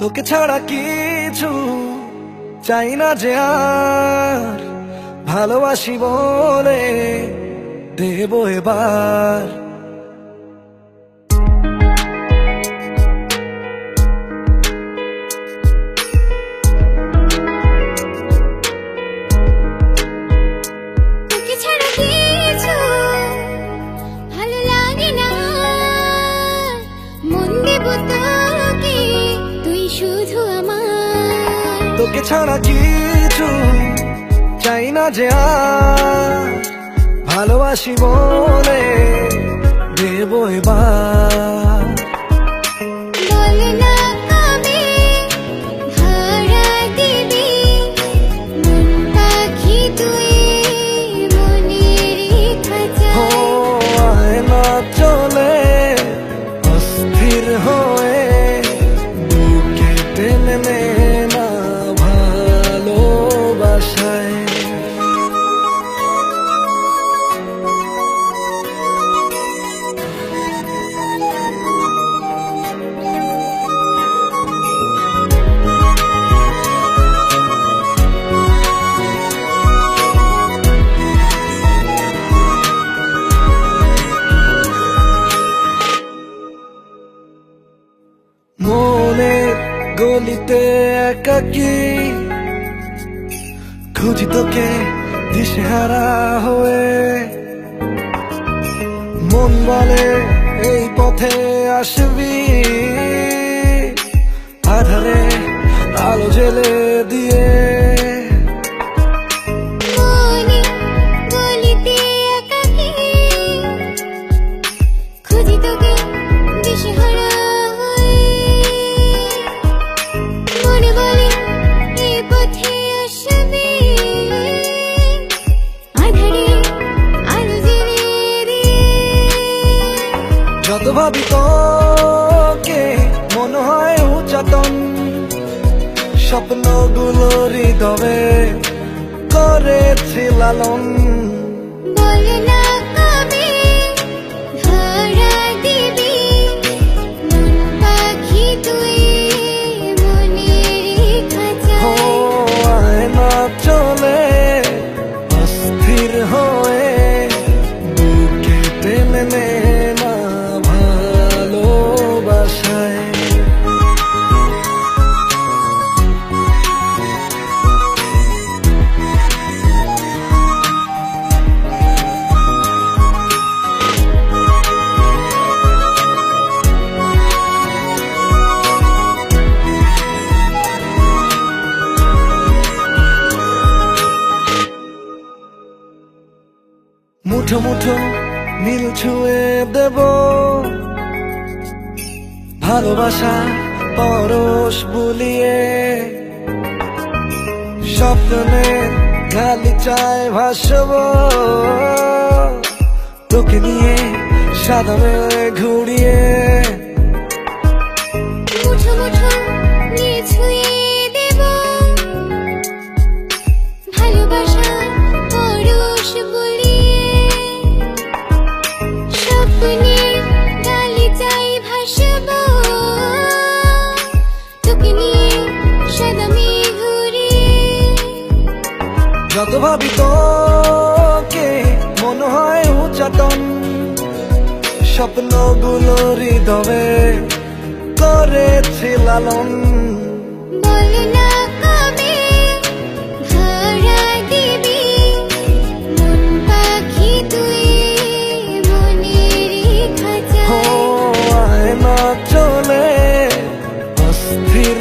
তোকে ছাড়া কিছু চাই না যে আর ভালোবাসি বলে দেব এবার। তোকে ছাড়া কিছু চাই না যে আর ভালোবাসি বলে। গলিতে একাকি। খুঁজি তোকে দিশেহারা হয়ে। মন বলে এই পথে আসবি। আধারে আলো জেলে দিয়ে ভাবি তোকে মনে হয় উচাতন স্বপ্নগুলো হৃদয়ে করেছি লালন। মুঠো মুঠো নীল ছুঁয়ে দেব। ভালোবাসা পরশ বুলিয়ে। স্বপ্নে খালি চায় ভাসব। তোকে নিয়ে সাদমে ঘুরিয়ে কত ভাবি তোকে মন হয় উচাতন স্বপ্নগুলো হৃদয়ে করেছি লালন। চলে অস্থির